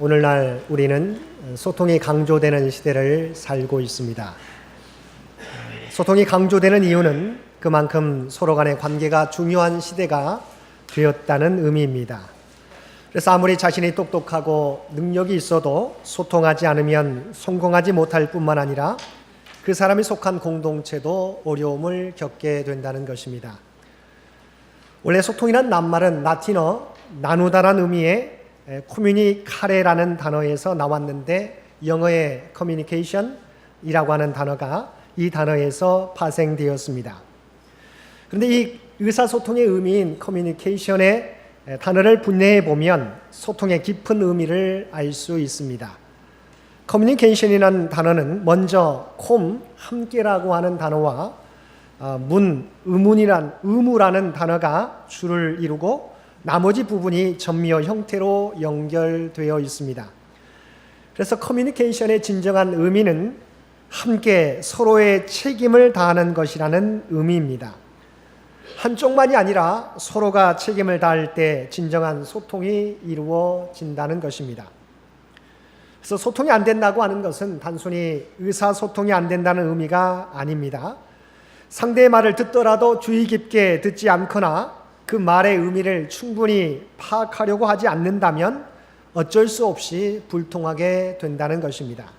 오늘날 우리는 소통이 강조되는 시대를 살고 있습니다. 소통이 강조되는 이유는 그만큼 서로 간의 관계가 중요한 시대가 되었다는 의미입니다. 그래서 아무리 자신이 똑똑하고 능력이 있어도 소통하지 않으면 성공하지 못할 뿐만 아니라 그 사람이 속한 공동체도 어려움을 겪게 된다는 것입니다. 원래 소통이란 낱말은 라틴어 나누다란 의미의 커뮤니카레라는 단어에서 나왔는데 영어의 커뮤니케이션이라고 하는 단어가 이 단어에서 파생되었습니다. 그런데 이 의사소통의 의미인 커뮤니케이션의 단어를 분해해 보면 소통의 깊은 의미를 알 수 있습니다. 커뮤니케이션이라는 단어는 먼저 콤 함께라고 하는 단어와 문 의문이란 의무라는 단어가 줄을 이루고 나머지 부분이 전미어 형태로 연결되어 있습니다. 그래서 커뮤니케이션의 진정한 의미는 함께 서로의 책임을 다하는 것이라는 의미입니다. 한쪽만이 아니라 서로가 책임을 다할 때 진정한 소통이 이루어진다는 것입니다. 그래서 소통이 안 된다고 하는 것은 단순히 의사소통이 안 된다는 의미가 아닙니다. 상대의 말을 듣더라도 주의 깊게 듣지 않거나 그 말의 의미를 충분히 파악하려고 하지 않는다면 어쩔 수 없이 불통하게 된다는 것입니다.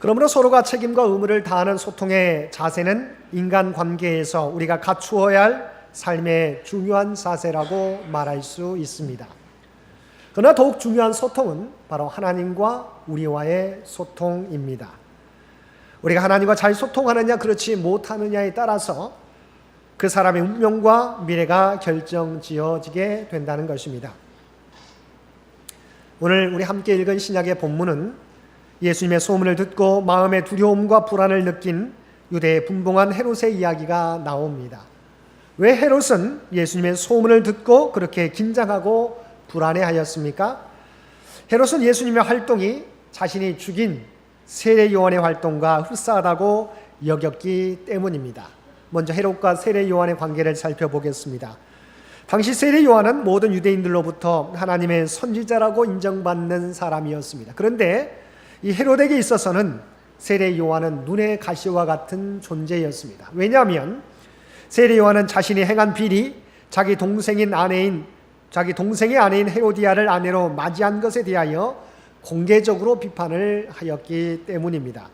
그러므로 서로가 책임과 의무를 다하는 소통의 자세는 인간 관계에서 우리가 갖추어야 할 삶의 중요한 자세라고 말할 수 있습니다. 그러나 더욱 중요한 소통은 바로 하나님과 우리와의 소통입니다. 우리가 하나님과 잘 소통하느냐 그렇지 못하느냐에 따라서 그 사람의 운명과 미래가 결정지어지게 된다는 것입니다. 오늘 우리 함께 읽은 신약의 본문은 예수님의 소문을 듣고 마음의 두려움과 불안을 느낀 유대의 분봉한 헤롯의 이야기가 나옵니다. 왜 헤롯은 예수님의 소문을 듣고 그렇게 긴장하고 불안해하였습니까? 헤롯은 예수님의 활동이 자신이 죽인 세례 요한의 활동과 흡사하다고 여겼기 때문입니다. 먼저 헤롯과 세례 요한의 관계를 살펴보겠습니다. 당시 세례 요한은 모든 유대인들로부터 하나님의 선지자라고 인정받는 사람이었습니다. 그런데 이 헤롯에게 있어서는 세례 요한은 눈의 가시와 같은 존재였습니다. 왜냐하면 세례 요한은 자신이 행한 비리, 자기 동생인 아내인 자기 동생의 아내인 헤로디아를 아내로 맞이한 것에 대하여 공개적으로 비판을 하였기 때문입니다.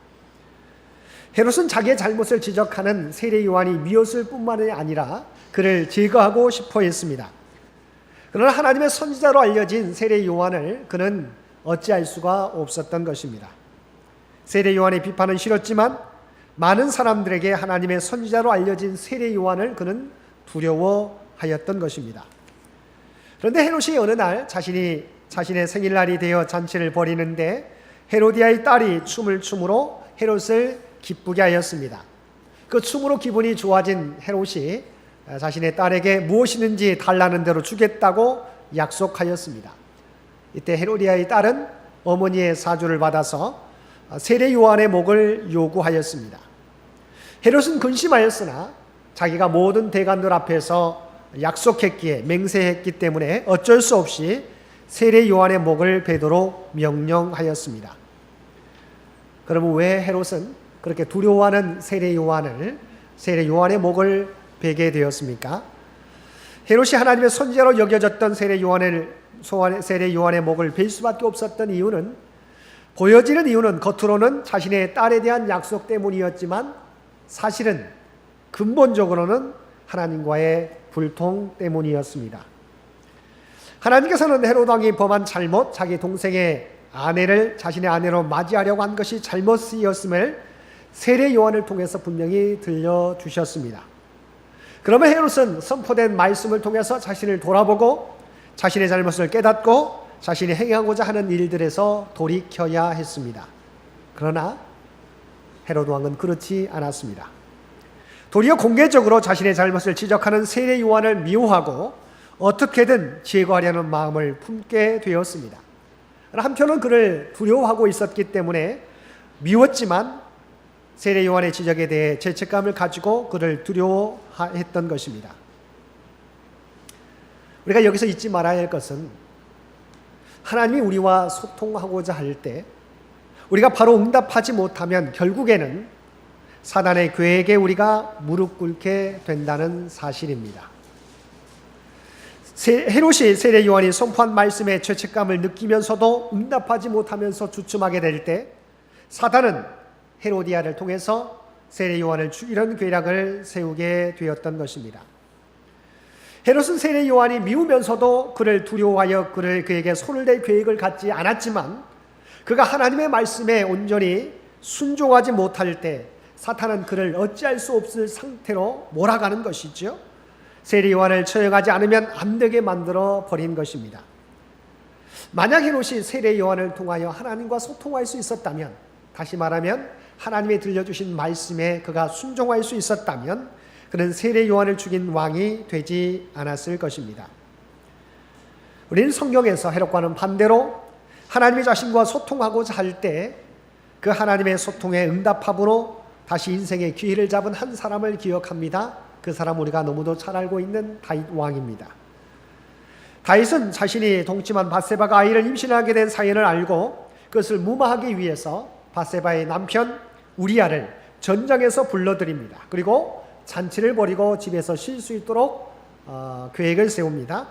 헤롯은 자기의 잘못을 지적하는 세례 요한이 미웠을 뿐만이 아니라 그를 제거하고 싶어 했습니다. 그러나 하나님의 선지자로 알려진 세례 요한을 그는 어찌할 수가 없었던 것입니다. 세례 요한의 비판은 싫었지만 많은 사람들에게 하나님의 선지자로 알려진 세례 요한을 그는 두려워하였던 것입니다. 그런데 헤롯이 어느 날 자신이 자신의 생일날이 되어 잔치를 벌이는데 헤로디아의 딸이 춤을 춤으로 헤롯을 기쁘게 하였습니다. 그 춤으로 기분이 좋아진 헤롯이 자신의 딸에게 무엇이든지 달라는 대로 주겠다고 약속하였습니다. 이때 헤로디아의 딸은 어머니의 사주를 받아서 세례 요한의 목을 요구하였습니다. 헤롯은 근심하였으나 자기가 모든 대관들 앞에서 약속했기에 맹세했기 때문에 어쩔 수 없이 세례 요한의 목을 베도록 명령하였습니다. 그러면 왜 헤롯은 그렇게 두려워하는 세례 요한을 세례 요한의 목을 베게 되었습니까? 헤롯이 하나님의 선지자로 여겨졌던 세례 요한을 세례 요한의 목을 벨 수밖에 없었던 이유는 보여지는 이유는 겉으로는 자신의 딸에 대한 약속 때문이었지만 사실은 근본적으로는 하나님과의 불통 때문이었습니다. 하나님께서는 헤롯 왕이 범한 잘못, 자기 동생의 아내를 자신의 아내로 맞이하려고 한 것이 잘못이었음을 세례 요한을 통해서 분명히 들려 주셨습니다. 그러면 헤롯은 선포된 말씀을 통해서 자신을 돌아보고 자신의 잘못을 깨닫고 자신이 행하고자 하는 일들에서 돌이켜야 했습니다. 그러나 헤롯 왕은 그렇지 않았습니다. 도리어 공개적으로 자신의 잘못을 지적하는 세례 요한을 미워하고 어떻게든 제거하려는 마음을 품게 되었습니다. 한편은 그를 두려워하고 있었기 때문에 미웠지만 세례 요한의 지적에 대해 죄책감을 가지고 그를 두려워했던 것입니다. 우리가 여기서 잊지 말아야 할 것은 하나님이 우리와 소통하고자 할 때 우리가 바로 응답하지 못하면 결국에는 사단의 계획에 우리가 무릎 꿇게 된다는 사실입니다. 세- 헤롯이 세례 요한이 선포한 말씀에 죄책감을 느끼면서도 응답하지 못하면서 주춤하게 될 때 사단은 헤로디아를 통해서 세례 요한을 죽이려는 계략을 세우게 되었던 것입니다. 헤롯은 세례 요한이 미우면서도 그를 두려워하여 그를 그에게 손을 댈 계획을 갖지 않았지만 그가 하나님의 말씀에 온전히 순종하지 못할 때 사탄은 그를 어찌할 수 없을 상태로 몰아가는 것이죠. 세례 요한을 처형하지 않으면 안 되게 만들어 버린 것입니다. 만약 헤롯이 세례 요한을 통하여 하나님과 소통할 수 있었다면 다시 말하면 하나님의 들려주신 말씀에 그가 순종할 수 있었다면 그는 세례 요한을 죽인 왕이 되지 않았을 것입니다. 우리는 성경에서 헤롯과는 반대로 하나님의 자신과 소통하고자 할 때 그 하나님의 소통에 응답함으로 다시 인생의 기회를 잡은 한 사람을 기억합니다. 그 사람 우리가 너무도 잘 알고 있는 다윗 왕입니다. 다윗은 자신이 동침한 바세바가 아이를 임신하게 된 사연을 알고 그것을 무마하기 위해서 바세바의 남편 우리아를 전장에서 불러들입니다. 그리고 잔치를 벌이고 집에서 쉴 수 있도록 어, 계획을 세웁니다.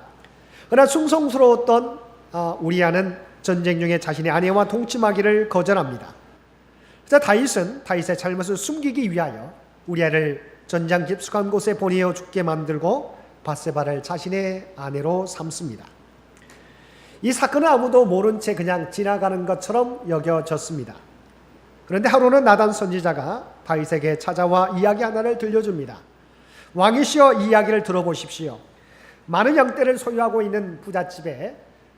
그러나 충성스러웠던 어, 우리아는 전쟁 중에 자신의 아내와 동침하기를 거절합니다. 그래서 다윗은 다윗의 잘못을 숨기기 위하여 우리아를 전장 깊숙한 곳에 보내어 죽게 만들고 바세바를 자신의 아내로 삼습니다. 이 사건은 아무도 모른 채 그냥 지나가는 것처럼 여겨졌습니다. 그런데 하루는 나단 선지자가 다윗에게 찾아와 이야기 하나를 들려줍니다. 왕이시여 이 이야기를 들어보십시오. 많은 양떼를 소유하고 있는 부잣집에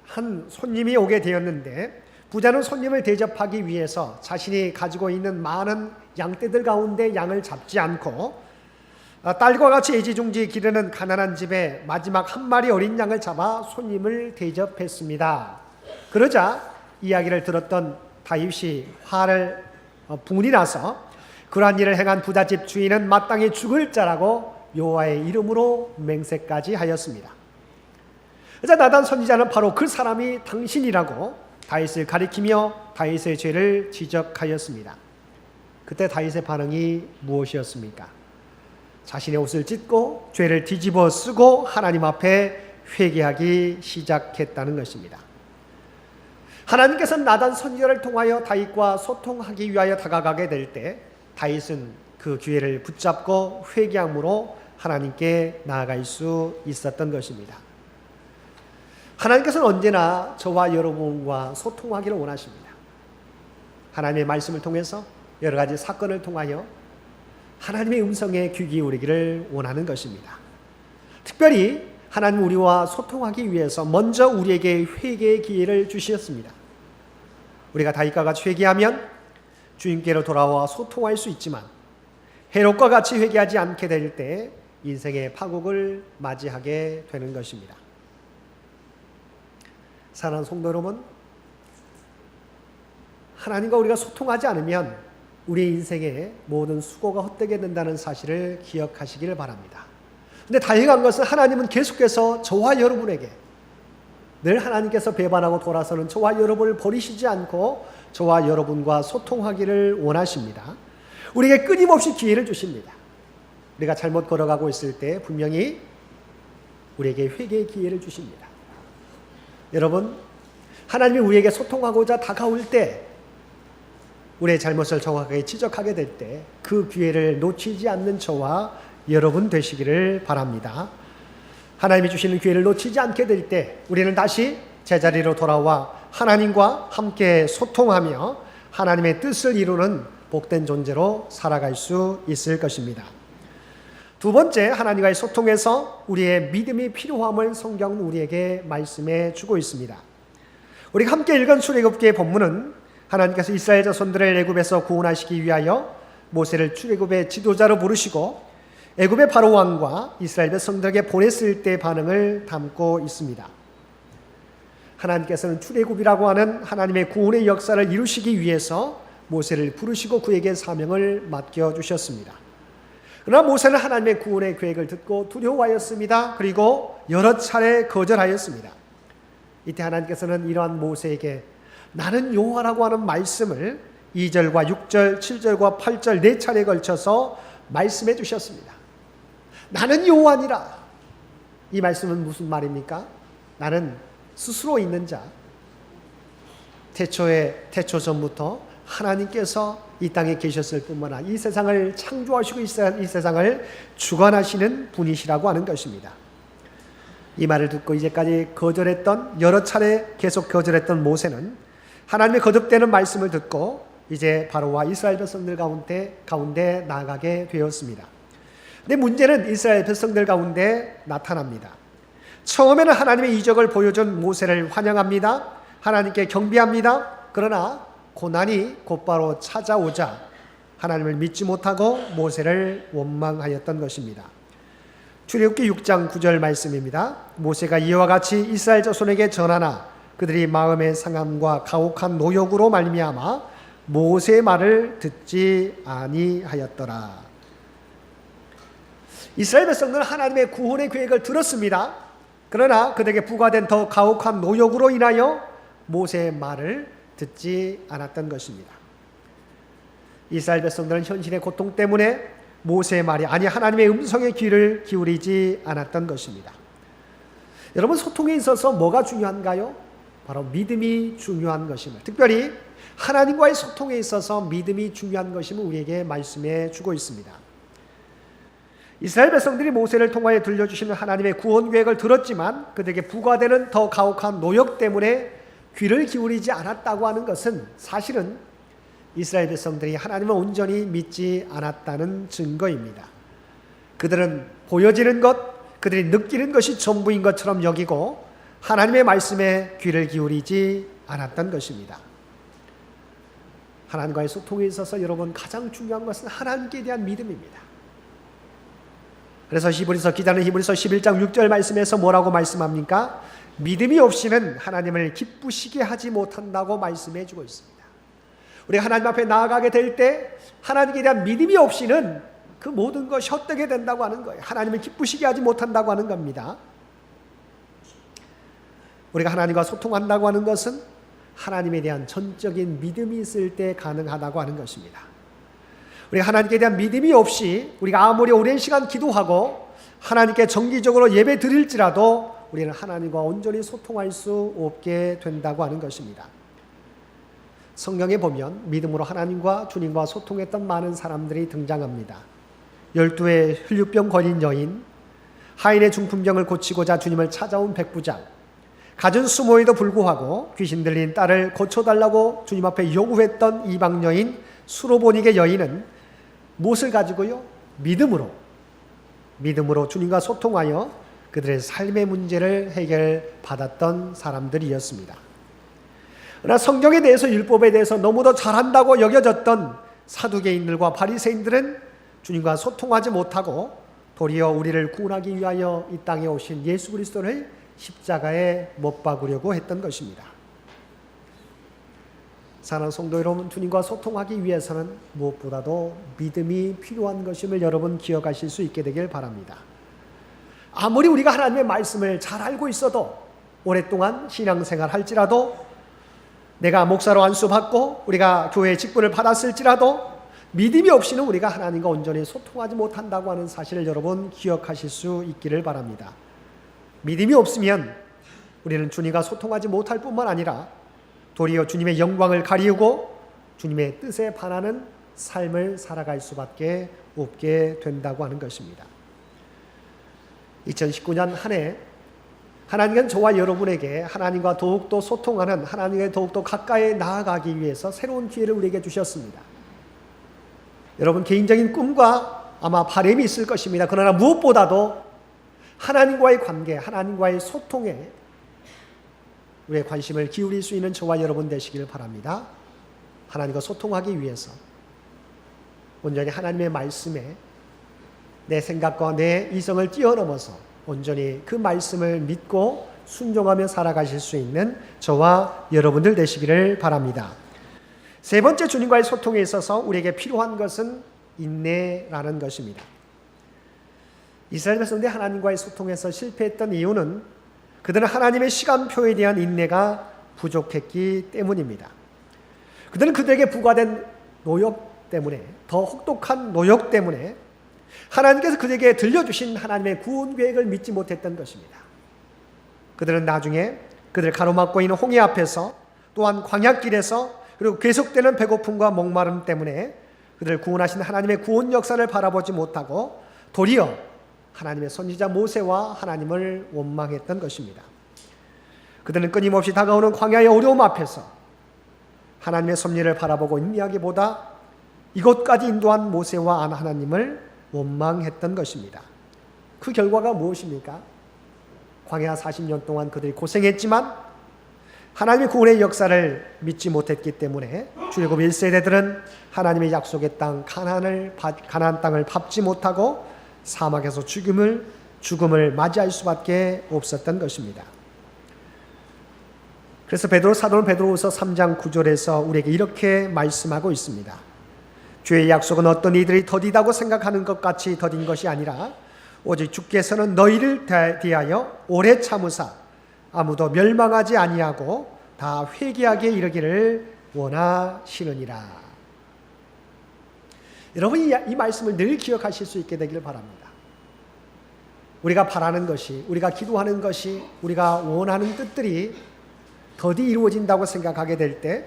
한 손님이 오게 되었는데 부자는 손님을 대접하기 위해서 자신이 가지고 있는 많은 양떼들 가운데 양을 잡지 않고 아, 딸과 같이 애지중지 기르는 가난한 집에 마지막 한 마리 어린 양을 잡아 손님을 대접했습니다. 그러자 이야기를 들었던 다윗이 화를 어, 분이 나서 그러한 일을 행한 부잣집 주인은 마땅히 죽을 자라고 여호와의 이름으로 맹세까지 하였습니다. 그래서 나단 선지자는 바로 그 사람이 당신이라고 다윗을 가리키며 다윗의 죄를 지적하였습니다. 그때 다윗의 반응이 무엇이었습니까? 자신의 옷을 찢고 죄를 뒤집어 쓰고 하나님 앞에 회개하기 시작했다는 것입니다. 하나님께서 나단 선지자를 통하여 다윗과 소통하기 위하여 다가가게 될 때 다윗은 그 기회를 붙잡고 회개함으로 하나님께 나아갈 수 있었던 것입니다. 하나님께서는 언제나 저와 여러분과 소통하기를 원하십니다. 하나님의 말씀을 통해서 여러 가지 사건을 통하여 하나님의 음성에 귀 기울이기를 원하는 것입니다. 특별히 하나님 우리와 소통하기 위해서 먼저 우리에게 회개의 기회를 주셨습니다. 우리가 다윗과 같이 회개하면 주님께로 돌아와 소통할 수 있지만 헤롯과 같이 회개하지 않게 될 때 인생의 파국을 맞이하게 되는 것입니다. 사랑하는 성도 여러분, 하나님과 우리가 소통하지 않으면 우리 인생의 모든 수고가 헛되게 된다는 사실을 기억하시기를 바랍니다. 근데 다행한 것은 하나님은 계속해서 저와 여러분에게 늘 하나님께서 배반하고 돌아서는 저와 여러분을 버리시지 않고 저와 여러분과 소통하기를 원하십니다. 우리에게 끊임없이 기회를 주십니다. 우리가 잘못 걸어가고 있을 때 분명히 우리에게 회개의 기회를 주십니다. 여러분, 하나님이 우리에게 소통하고자 다가올 때 우리의 잘못을 정확하게 지적하게 될 때 그 기회를 놓치지 않는 저와 여러분 되시기를 바랍니다. 하나님이 주시는 기회를 놓치지 않게 될 때 우리는 다시 제자리로 돌아와 하나님과 함께 소통하며 하나님의 뜻을 이루는 복된 존재로 살아갈 수 있을 것입니다. 두 번째, 하나님과의 소통에서 우리의 믿음이 필요함을 성경은 우리에게 말씀해 주고 있습니다. 우리가 함께 읽은 출애굽기의 본문은 하나님께서 이스라엘 자손들을 애굽에서 구원하시기 위하여 모세를 출애굽의 지도자로 부르시고 애굽의 바로 왕과 이스라엘 백성들에게 보냈을 때 반응을 담고 있습니다. 하나님께서는 출애굽이라고 하는 하나님의 구원의 역사를 이루시기 위해서 모세를 부르시고 그에게 사명을 맡겨 주셨습니다. 그러나 모세는 하나님의 구원의 계획을 듣고 두려워하였습니다. 그리고 여러 차례 거절하였습니다. 이때 하나님께서는 이러한 모세에게 나는 여호와라고 하는 말씀을 2절과 6절, 7절과 8절 네 차례에 걸쳐서 말씀해 주셨습니다. 나는 여호와니라. 이 말씀은 무슨 말입니까? 나는 스스로 있는 자. 태초에 태초 전부터 하나님께서 이 땅에 계셨을 뿐만 아니라 이 세상을 창조하시고 이 세상을 주관하시는 분이시라고 하는 것입니다. 이 말을 듣고 이제까지 거절했던 여러 차례 계속 거절했던 모세는 하나님의 거듭되는 말씀을 듣고 이제 바로와 이스라엘 백성들 가운데 가운데 나가게 되었습니다. 근데 문제는 이스라엘 백성들 가운데 나타납니다. 처음에는 하나님의 이적을 보여준 모세를 환영합니다. 하나님께 경비합니다. 그러나 고난이 곧바로 찾아오자 하나님을 믿지 못하고 모세를 원망하였던 것입니다. 출애굽기 6장 9절 말씀입니다. 모세가 이와 같이 이스라엘 자손에게 전하나 그들이 마음의 상함과 가혹한 노역으로 말미암아 모세의 말을 듣지 아니하였더라. 이스라엘 백성들은 하나님의 구원의 계획을 들었습니다. 그러나 그들에게 부과된 더 가혹한 노역으로 인하여 모세의 말을 듣지 않았던 것입니다. 이스라엘 백성들은 현실의 고통 때문에 모세의 말이 아니 하나님의 음성에 귀를 기울이지 않았던 것입니다. 여러분 소통에 있어서 뭐가 중요한가요? 바로 믿음이 중요한 것입니다. 특별히 하나님과의 소통에 있어서 믿음이 중요한 것임을 우리에게 말씀해 주고 있습니다. 이스라엘 백성들이 모세를 통하여 들려주시는 하나님의 구원 계획을 들었지만 그들에게 부과되는 더 가혹한 노역 때문에 귀를 기울이지 않았다고 하는 것은 사실은 이스라엘 백성들이 하나님을 온전히 믿지 않았다는 증거입니다. 그들은 보여지는 것, 그들이 느끼는 것이 전부인 것처럼 여기고 하나님의 말씀에 귀를 기울이지 않았던 것입니다. 하나님과의 소통에 있어서 여러분 가장 중요한 것은 하나님께 대한 믿음입니다. 그래서 히브리서 기자는 히브리서 11장 6절 말씀에서 뭐라고 말씀합니까? 믿음이 없이는 하나님을 기쁘시게 하지 못한다고 말씀해 주고 있습니다. 우리 하나님 앞에 나아가게 될 때 하나님에 대한 믿음이 없이는 그 모든 것이 헛되게 된다고 하는 거예요. 하나님을 기쁘시게 하지 못한다고 하는 겁니다. 우리가 하나님과 소통한다고 하는 것은 하나님에 대한 전적인 믿음이 있을 때 가능하다고 하는 것입니다. 우리가 하나님께 대한 믿음이 없이 우리가 아무리 오랜 시간 기도하고 하나님께 정기적으로 예배 드릴지라도 우리는 하나님과 온전히 소통할 수 없게 된다고 하는 것입니다. 성경에 보면 믿음으로 하나님과 주님과 소통했던 많은 사람들이 등장합니다. 열두의 혈류병 걸린 여인, 하인의 중풍병을 고치고자 주님을 찾아온 백부장, 가진 수모에도 불구하고 귀신 들린 딸을 고쳐달라고 주님 앞에 요구했던 이방 여인 수로보닉의 여인은 무엇을 가지고요? 믿음으로 믿음으로 주님과 소통하여 그들의 삶의 문제를 해결받았던 사람들이었습니다. 그러나 성경에 대해서 율법에 대해서 너무도 잘한다고 여겨졌던 사두개인들과 바리새인들은 주님과 소통하지 못하고 도리어 우리를 구원하기 위하여 이 땅에 오신 예수 그리스도를 십자가에 못 박으려고 했던 것입니다. 사랑하는 성도 여러분, 주님과 소통하기 위해서는 무엇보다도 믿음이 필요한 것임을 여러분 기억하실 수 있게 되길 바랍니다. 아무리 우리가 하나님의 말씀을 잘 알고 있어도 오랫동안 신앙생활 할지라도 내가 목사로 안수받고 우리가 교회 직분을 받았을지라도 믿음이 없이는 우리가 하나님과 온전히 소통하지 못한다고 하는 사실을 여러분 기억하실 수 있기를 바랍니다. 믿음이 없으면 우리는 주님과 소통하지 못할 뿐만 아니라 도리어 주님의 영광을 가리우고 주님의 뜻에 반하는 삶을 살아갈 수밖에 없게 된다고 하는 것입니다. 2019년 한 해 하나님은 저와 여러분에게 하나님과 더욱더 소통하는 하나님에 더욱더 가까이 나아가기 위해서 새로운 기회를 우리에게 주셨습니다. 여러분 개인적인 꿈과 아마 바람이 있을 것입니다. 그러나 무엇보다도 하나님과의 관계, 하나님과의 소통에 우리의 관심을 기울일 수 있는 저와 여러분 되시기를 바랍니다. 하나님과 소통하기 위해서 온전히 하나님의 말씀에 내 생각과 내 이성을 뛰어넘어서 온전히 그 말씀을 믿고 순종하며 살아가실 수 있는 저와 여러분들 되시기를 바랍니다. 세 번째 주님과의 소통에 있어서 우리에게 필요한 것은 인내라는 것입니다. 이스라엘 백성들이 하나님과의 소통에서 실패했던 이유는 그들은 하나님의 시간표에 대한 인내가 부족했기 때문입니다. 그들은 그들에게 부과된 노역 때문에 더 혹독한 노역 때문에 하나님께서 그들에게 들려주신 하나님의 구원 계획을 믿지 못했던 것입니다. 그들은 나중에 그들 가로막고 있는 홍해 앞에서 또한 광야길에서 그리고 계속되는 배고픔과 목마름 때문에 그들을 구원하신 하나님의 구원 역사를 바라보지 못하고 도리어 하나님의 선지자 모세와 하나님을 원망했던 것입니다. 그들은 끊임없이 다가오는 광야의 어려움 앞에서 하나님의 섭리를 바라보고 인내하기보다 이곳까지 인도한 모세와 하나님을 원망했던 것입니다. 그 결과가 무엇입니까? 광야 40년 동안 그들이 고생했지만 하나님의 구원의 역사를 믿지 못했기 때문에 출애굽 1세대들은 하나님의 약속의 땅 가나안을 가나안 땅을 밟지 못하고 사막에서 죽음을 죽음을 맞이할 수밖에 없었던 것입니다. 그래서 베드로 사도는 베드로후서 3장 9절에서 우리에게 이렇게 말씀하고 있습니다. 주의 약속은 어떤 이들이 더디다고 생각하는 것 같이 더딘 것이 아니라 오직 주께서는 너희를 대하여 오래 참으사 아무도 멸망하지 아니하고 다 회개하게 이르기를 원하시느니라. 여러분 이, 이 말씀을 늘 기억하실 수 있게 되기를 바랍니다. 우리가 바라는 것이, 우리가 기도하는 것이, 우리가 원하는 뜻들이 더디 이루어진다고 생각하게 될 때,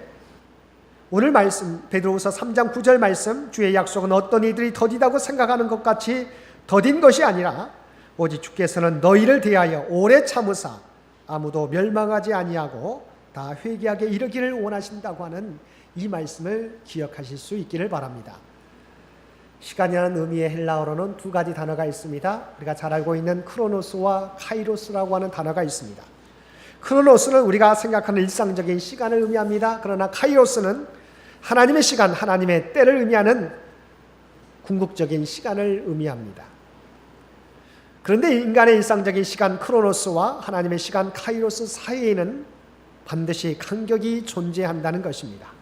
오늘 말씀 베드로후서 3장 9절 말씀 주의 약속은 어떤 이들이 더디다고 생각하는 것 같이 더딘 것이 아니라 오직 주께서는 너희를 대하여 오래 참으사 아무도 멸망하지 아니하고 다 회개하게 이르기를 원하신다고 하는 이 말씀을 기억하실 수 있기를 바랍니다. 시간이라는 의미의 헬라어로는 두 가지 단어가 있습니다. 우리가 잘 알고 있는 크로노스와 카이로스라고 하는 단어가 있습니다. 크로노스는 우리가 생각하는 일상적인 시간을 의미합니다. 그러나 카이로스는 하나님의 시간, 하나님의 때를 의미하는 궁극적인 시간을 의미합니다. 그런데 인간의 일상적인 시간 크로노스와 하나님의 시간 카이로스 사이에는 반드시 간격이 존재한다는 것입니다.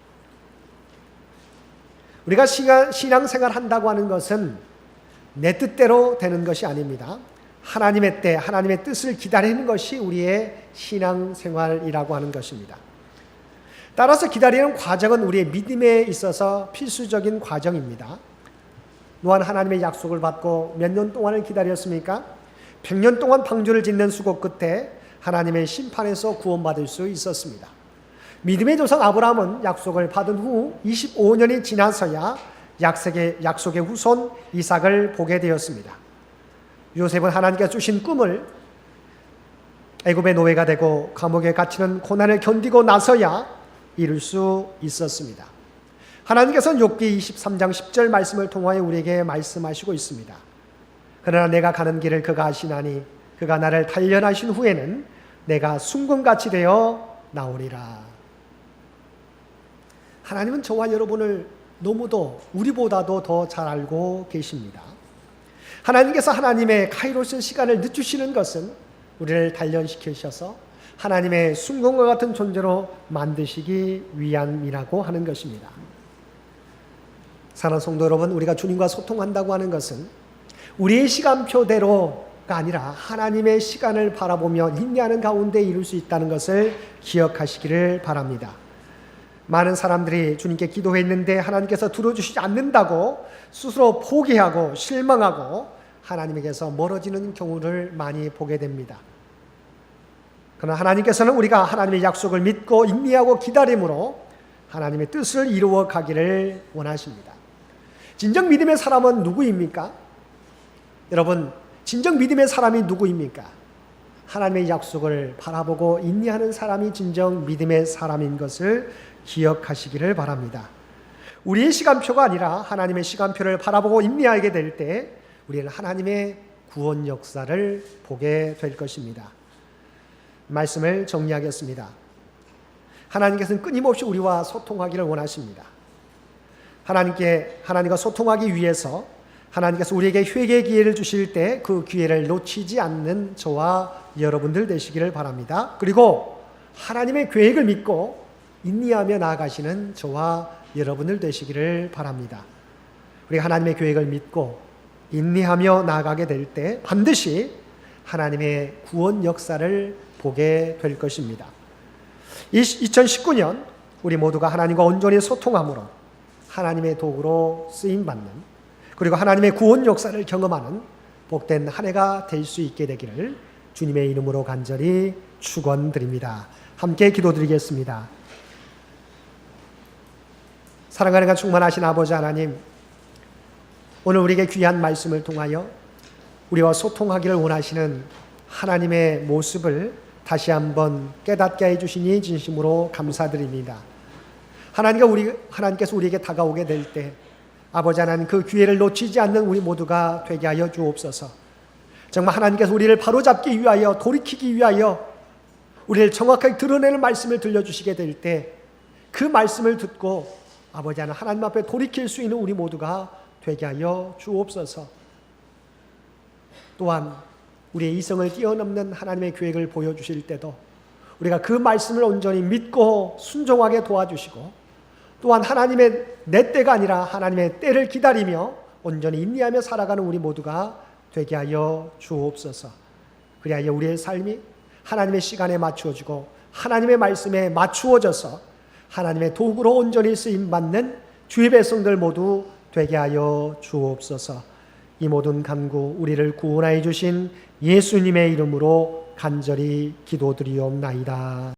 우리가 신앙생활 한다고 하는 것은 내 뜻대로 되는 것이 아닙니다. 하나님의 때, 하나님의 뜻을 기다리는 것이 우리의 신앙생활이라고 하는 것입니다. 따라서 기다리는 과정은 우리의 믿음에 있어서 필수적인 과정입니다. 노한 하나님의 약속을 받고 몇 년 동안을 기다렸습니까? 100년 동안 방주를 짓는 수고 끝에 하나님의 심판에서 구원받을 수 있었습니다. 믿음의 조상 아브라함은 약속을 받은 후 25년이 지나서야 약속의, 약속의 후손 이삭을 보게 되었습니다. 요셉은 하나님께 주신 꿈을 애굽의 노예가 되고 감옥에 갇히는 고난을 견디고 나서야 이룰 수 있었습니다. 하나님께서는 욥기 23장 10절 말씀을 통하여 우리에게 말씀하시고 있습니다. 그러나 내가 가는 길을 그가 아시나니 그가 나를 단련하신 후에는 내가 순금같이 되어 나오리라. 하나님은 저와 여러분을 너무도 우리보다도 더 잘 알고 계십니다. 하나님께서 하나님의 카이로스 시간을 늦추시는 것은 우리를 단련시키셔서 하나님의 순금과 같은 존재로 만드시기 위함이라고 하는 것입니다. 사랑하는 성도 여러분, 우리가 주님과 소통한다고 하는 것은 우리의 시간표대로가 아니라 하나님의 시간을 바라보며 인내하는 가운데 이룰 수 있다는 것을 기억하시기를 바랍니다. 많은 사람들이 주님께 기도했는데 하나님께서 들어주시지 않는다고 스스로 포기하고 실망하고 하나님에게서 멀어지는 경우를 많이 보게 됩니다. 그러나 하나님께서는 우리가 하나님의 약속을 믿고 인내하고 기다림으로 하나님의 뜻을 이루어 가기를 원하십니다. 진정 믿음의 사람은 누구입니까? 여러분, 진정 믿음의 사람이 누구입니까? 하나님의 약속을 바라보고 인내하는 사람이 진정 믿음의 사람인 것을 기억하시기를 바랍니다. 우리의 시간표가 아니라 하나님의 시간표를 바라보고 인내하게 될 때 우리는 하나님의 구원 역사를 보게 될 것입니다. 말씀을 정리하겠습니다. 하나님께서는 끊임없이 우리와 소통하기를 원하십니다. 하나님께 하나님과 소통하기 위해서 하나님께서 우리에게 회개 기회를 주실 때 그 기회를 놓치지 않는 저와 여러분들 되시기를 바랍니다. 그리고 하나님의 계획을 믿고 인내하며 나아가시는 저와 여러분들 되시기를 바랍니다. 우리가 하나님의 계획을 믿고 인내하며 나아가게 될 때 반드시 하나님의 구원 역사를 보게 될 것입니다. 2019년 우리 모두가 하나님과 온전히 소통함으로 하나님의 도구로 쓰임 받는 그리고 하나님의 구원 역사를 경험하는 복된 한 해가 될 수 있게 되기를 주님의 이름으로 간절히 축원드립니다. 함께 기도드리겠습니다. 사랑하는 충만하신 아버지 하나님, 오늘 우리에게 귀한 말씀을 통하여 우리와 소통하기를 원하시는 하나님의 모습을 다시 한번 깨닫게 해주시니 진심으로 감사드립니다. 하나님과 우리 하나님께서 우리에게 다가오게 될 때 아버지 하나님 그 기회를 놓치지 않는 우리 모두가 되게 하여 주옵소서. 정말 하나님께서 우리를 바로잡기 위하여 돌이키기 위하여 우리를 정확하게 드러내는 말씀을 들려주시게 될 때 그 말씀을 듣고 아버지 하나님 하나님 앞에 돌이킬 수 있는 우리 모두가 되게 하여 주옵소서. 또한 우리의 이성을 뛰어넘는 하나님의 계획을 보여주실 때도 우리가 그 말씀을 온전히 믿고 순종하게 도와주시고 또한 하나님의 내 때가 아니라 하나님의 때를 기다리며 온전히 인내하며 살아가는 우리 모두가 되게 하여 주옵소서. 그리하여 우리의 삶이 하나님의 시간에 맞추어지고 하나님의 말씀에 맞추어져서 하나님의 도구로 온전히 쓰임 받는 주의 백성들 모두 되게 하여 주옵소서. 이 모든 간구 우리를 구원하여 주신 예수님의 이름으로 간절히 기도드리옵나이다.